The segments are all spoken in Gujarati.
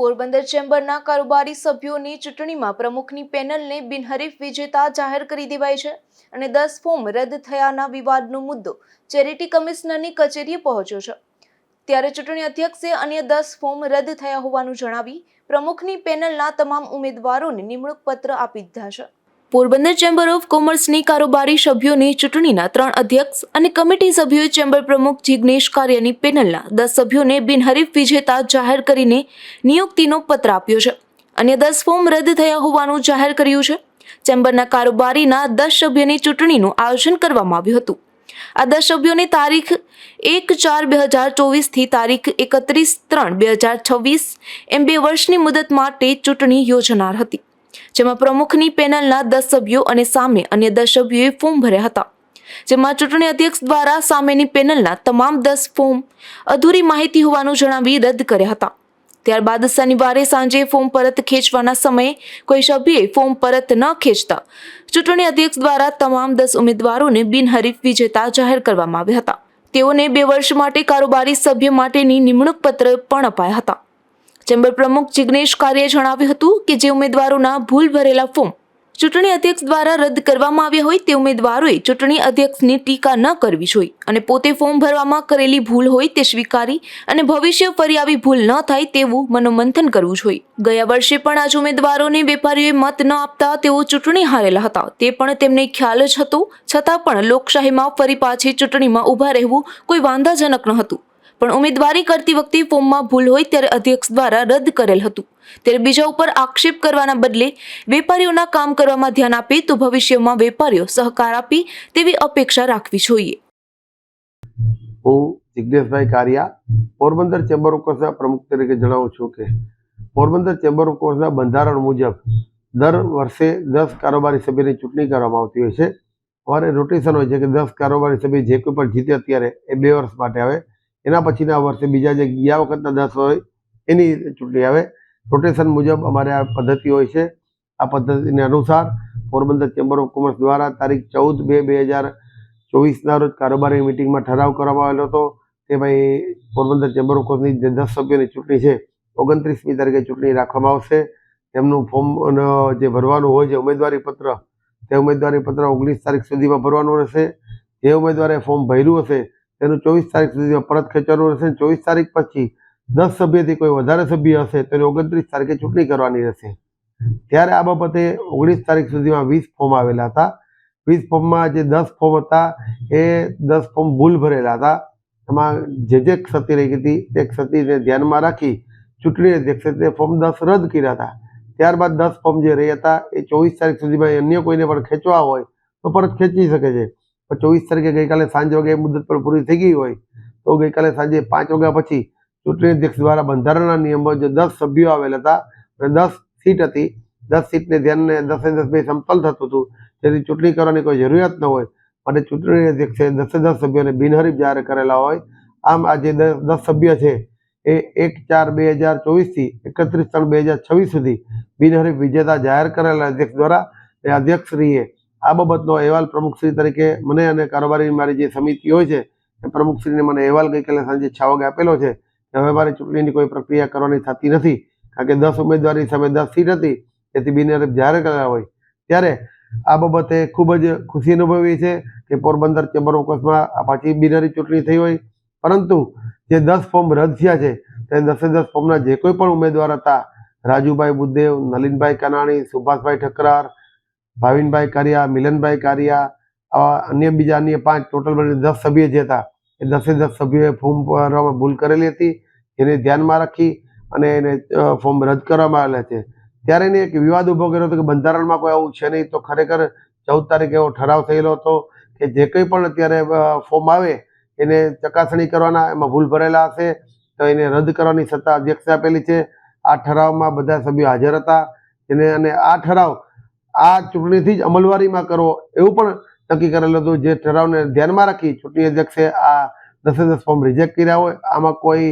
પોરબંદર ચેમ્બરના કારોબારી સભ્યોની ચૂંટણીમાં પ્રમુખની પેનલને બિનહરીફ વિજેતા જાહેર કરી દેવાય છે અને દસ ફોર્મ રદ થયાના વિવાદનો મુદ્દો ચેરિટી કમિશનરની કચેરીએ પહોંચ્યો છે. ત્યારે ચૂંટણી અધ્યક્ષે અન્ય દસ ફોર્મ રદ થયા હોવાનું જણાવી પ્રમુખની પેનલના તમામ ઉમેદવારોને નિમણૂક પત્ર આપી દીધા છે. પોરબંદર ચેમ્બર ઓફ કોમર્સની કારોબારી સભ્યોની ચૂંટણીના ત્રણ અધ્યક્ષ અને કમિટી સભ્યોએ ચેમ્બર પ્રમુખ જિગ્નેશ કાર્યની પેનલના દસ સભ્યોને બિનહરીફ વિજેતા જાહેર કરીને નિયુક્તિનો પત્ર આપ્યો છે. અન્ય દસ ફોર્મ રદ થયા હોવાનું જાહેર કર્યું છે. ચેમ્બરના કારોબારીના દસ સભ્યની ચૂંટણીનું આયોજન કરવામાં આવ્યું હતું. આ દસ સભ્યોની તારીખ એક ચાર બે હજાર ચોવીસથી તારીખ એકત્રીસ ત્રણ બે હજાર છવ્વીસ એમ બે વર્ષની મુદત માટે ચૂંટણી યોજનાર હતી. જેમાં પ્રમુખની પેનલના દસ સભ્યો અને સામે અન્ય દસ સભ્યોએ ફોર્મ ભર્યા હતા. જેમાં ચૂંટણી અધ્યક્ષ દ્વારા સામેની પેનલના તમામ દસ ફોર્મ અધૂરી માહિતી હોવાનું જણાવી રદ કર્યા હતા. ત્યારબાદ શનિવારે સાંજે ફોર્મ પરત ખેંચવાના સમયે કોઈ સભ્યએ ફોર્મ પરત ન ખેંચતા ચૂંટણી અધ્યક્ષ દ્વારા તમામ દસ ઉમેદવારોને બિનહરીફ વિજેતા જાહેર કરવામાં આવ્યા હતા. તેઓને બે વર્ષ માટે કારોબારી સભ્ય માટેની નિમણૂક પત્ર પણ અપાયા હતા. ચેમ્બર પ્રમુખ જિગ્નેશ કારીએ જણાવ્યું હતું કે જે ઉમેદવારોના ભૂલ ભરેલા ફોર્મ ચૂંટણી અધ્યક્ષ દ્વારા રદ કરવામાં આવ્યા હોય તે ઉમેદવારોએ ચૂંટણી અધ્યક્ષની ટીકા ન કરવી જોઈએ અને પોતે ફોર્મ ભરવામાં કરેલી ભૂલ હોય તે સ્વીકારી અને ભવિષ્ય ફરી આવી ભૂલ ન થાય તેવું મનોમંથન કરવું જોઈએ. ગયા વર્ષે પણ આજ ઉમેદવારોને વેપારીઓએ મત ન આપતા તેઓ ચૂંટણી હારેલા હતા. તે પણ તેમને ખ્યાલ જ હતો. છતાં પણ લોકશાહીમાં ફરી પાછી ચૂંટણીમાં ઊભા રહેવું કોઈ વાંધાજનક ન હતું. પણ ઉમેદવારી કરતી વખતે ફોર્મમાં ભૂલ હોય ત્યારે અધ્યક્ષ દ્વારા રદ કરેલ હતું. ત્યારે બીજા ઉપર આક્ષેપ કરવાના બદલે વેપારીઓના કામ કરવામાં ધ્યાન આપે તો ભવિષ્યમાં વેપારીઓ સહકાર આપી તેવી અપેક્ષા રાખવી જોઈએ. હું જિજ્ઞેશભાઈ કારિયા, પોરબંદર ચેમ્બર ઓફ કોમર્સના પ્રમુખ તરીકે જણાવું છું કે પોરબંદર ચેમ્બર ઓફ કોમર્સના બંધારણ મુજબ દર વર્ષે દસ કારોબારી સભ્યની ચૂંટણી કરવામાં આવતી હોય છે. અમારે રોટેશન હોય છે કે દસ કારોબારી સભ્ય જે કોઈ પણ જીતે અત્યારે એ બે વર્ષ માટે આવે. એના પછીના વર્ષે બીજા જે ગયા વખતના દસ હોય, એની ચૂંટણી આવે. રોટેશન મુજબ અમારે આ પદ્ધતિ હોય છે. આ પદ્ધતિને અનુસાર પોરબંદર ચેમ્બર ઓફ કોમર્સ દ્વારા તારીખ ચૌદ બે બે હજાર ચોવીસના રોજ કારોબારી મિટિંગમાં ઠરાવ કરવામાં આવેલો હતો કે ભાઈ પોરબંદર ચેમ્બર ઓફ કોમર્સની જે દસ સભ્યોની ચૂંટણી છે, ઓગણત્રીસમી તારીખે ચૂંટણી રાખવામાં આવશે. તેમનું ફોર્મ જે ભરવાનું હોય છે ઉમેદવારી પત્ર, તે ઉમેદવારી પત્ર ઓગણીસ તારીખ સુધીમાં ભરવાનું રહેશે. જે ઉમેદવારે ફોર્મ ભર્યું હશે તેનું ચોવીસ તારીખ સુધીમાં પરત ખેંચવાનું રહેશે ચોવીસ તારીખ પછી દસ સભ્યથી કોઈ વધારે સભ્ય હશે તો એને ઓગણત્રીસ તારીખે ચૂંટણી કરવાની રહેશે. ત્યારે આ બાબતે ઓગણીસ તારીખ સુધીમાં વીસ ફોર્મ આવેલા હતા. વીસ ફોર્મમાં જે દસ ફોર્મ હતા એ દસ ફોર્મ ભૂલ ભરેલા હતા. એમાં જે જે ક્ષતિ રહી હતી તે ક્ષતિને ધ્યાનમાં રાખી ચૂંટણી અધ્યક્ષે તે ફોર્મ દસ રદ કર્યા હતા. ત્યારબાદ દસ ફોર્મ જે રહી હતા એ ચોવીસ તારીખ સુધીમાં અન્ય કોઈને પણ ખેંચવા હોય તો પરત ખેંચી શકે છે. ચોવીસ તારીખે ગઈકાલે સાંજ વાગે મુદત પર પૂરી થઈ ગઈ હોય તો ગઈકાલે સાંજે પાંચ વાગ્યા પછી ચૂંટણી અધ્યક્ષ દ્વારા બંધારણના નિયમો જે દસ સભ્યો આવેલ હતા અને દસ સીટ હતી, દસ સીટને ધ્યાનને દસે દસ બે સમતલ થતું હતું. જેથી ચૂંટણી કરવાની કોઈ જરૂરિયાત ન હોય. માટે ચૂંટણી અધ્યક્ષે દસે દસ સભ્યોને બિનહરીફ જાહેર કરેલા હોય. આમ આ જે દસ સભ્ય છે એ એક ચાર બે હજાર ચોવીસથી એકત્રીસ ત્રણ બે હજાર છવ્વીસ સુધી બિનહરીફ વિજેતા જાહેર કરેલા અધ્યક્ષ દ્વારા એ અધ્યક્ષશ્રીએ આ બાબતનો અહેવાલ પ્રમુખશ્રી તરીકે મને અને કારોબારી મારી જે સમિતિ હોય છે, એ પ્રમુખશ્રીને મને અહેવાલ ગઈકાલે સાંજે છ વાગે આપેલો છે કે હવે મારે ચૂંટણીની કોઈ પ્રક્રિયા કરવાની થતી નથી, કારણ કે દસ ઉમેદવારની સામે દસ સીટ હતી તેથી બિનહરીફ જાહેર કરેલા હોય. ત્યારે આ બાબતે ખૂબ જ ખુશી અનુભવી છે કે પોરબંદર ચેમ્બર ઓફ આ પાછી બિનહરીફ ચૂંટણી થઈ હોય. પરંતુ જે દસ ફોર્મ રદ થયા છે, તે દસે દસ ફોર્મના જે કોઈ પણ ઉમેદવાર હતા, રાજુભાઈ બુદ્દેવ નલિનભાઈ કાનાણી, સુભાષભાઈ ઠકરાર ભાવિનભાઈ કારિયા, મિલનભાઈ કારિયા, આવા અન્ય બીજા અન્ય પાંચ ટોટલ મળીને દસ સભ્ય જે હતા, એ દસે દસ સભ્યોએ ફોર્મ ભરવામાં ભૂલ કરેલી હતી. એને ધ્યાનમાં રાખી અને એને ફોર્મ રદ કરવામાં આવેલા છે. ત્યારે એને એક વિવાદ ઊભો કર્યો હતો કે બંધારણમાં કોઈ આવું છે નહીં, તો ખરેખર ચૌદ તારીખે એવો ઠરાવ થયેલો હતો કે જે કંઈ પણ અત્યારે ફોર્મ આવે, એને ચકાસણી કરવાના, એમાં ભૂલ ભરેલા હશે, તો એને રદ કરવાની સત્તા અધ્યક્ષે આપેલી છે. આ ઠરાવમાં બધા સભ્યો હાજર હતા. એને, અને આ ઠરાવ આ ચૂંટણીથી જ અમલવારીમાં કરવો એવું પણ નક્કી કરેલું હતું. જે ઠરાવને ધ્યાનમાં રાખી ચૂંટણી અધ્યક્ષે આ દસે દસ ફોર્મ રિજેક્ટ કર્યા હોય, આમાં કોઈ,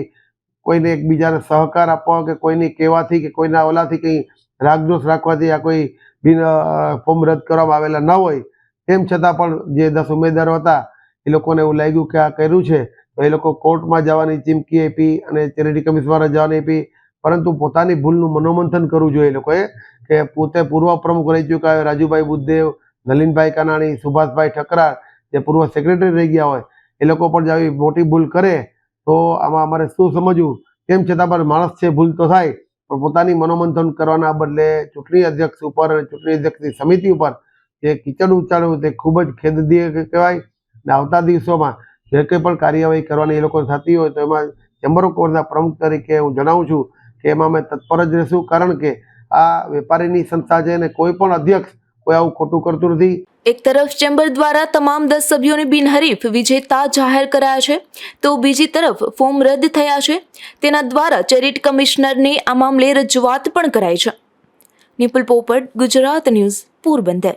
કોઈને એકબીજાને સહકાર આપવા કે કોઈની કહેવાથી કે કોઈના ઓલાથી કંઈ રાગદોષ રાખવાથી આ કોઈ બિન ફોર્મ રદ કરવામાં આવેલા ન હોય. તેમ છતાં પણ જે દસ ઉમેદવારો હતા, એ લોકોને એવું લાગ્યું કે આ કર્યું છે. તો એ લોકો કોર્ટમાં જવાની ચીમકી આપી અને ચેરિટી કમિશનમાં જવાની આપી. પરંતુ પોતાની ભૂલનું મનોમંથન કરવું જોઈએ. એ લોકોએ કે પોતે પૂર્વ પ્રમુખ રહી ચૂક્યા હોય, રાજુભાઈ બુદ્ધદેવ, નલિનભાઈ કાનાણી, સુભાષભાઈ ઠકરાર, જે પૂર્વ સેક્રેટરી રહી ગયા હોય, એ લોકો પણ જો આવી મોટી ભૂલ કરે તો આમાં અમારે શું સમજવું? તેમ છતાં પણ માણસ છે, ભૂલ તો થાય, પણ પોતાની મનોમંથન કરવાના બદલે ચૂંટણી અધ્યક્ષ ઉપર અને ચૂંટણી અધ્યક્ષની સમિતિ ઉપર જે કિચડ ઉચ્ચારવું તે ખૂબ જ ખેદદીય કહેવાય. અને આવતા દિવસોમાં જે કંઈ પણ કાર્યવાહી કરવાની એ લોકો થતી હોય તો એમાં ચેમ્બર ઓફ કોમર્સના પ્રમુખ તરીકે હું જણાવું છું કે એમાં અમે તત્પર જ રહીશું. કારણ કે આ વેપારીની સંસ્થા છે અને કોઈ પણ અધ્યક્ષ કોઈ આવું ખોટું કરતું નથી. એક તરફ ચેમ્બર દ્વારા તમામ દસ સભ્યોને બિનહરીફ વિજેતા જાહેર કરાયા છે, તો બીજી તરફ ફોર્મ રદ થયા છે. તેના દ્વારા ચેરિટ કમિશનરને આ મામલે રજૂઆત પણ કરાઈ છે. નિપુલ પોપટ, ગુજરાત ન્યૂઝ, પોરબંદર.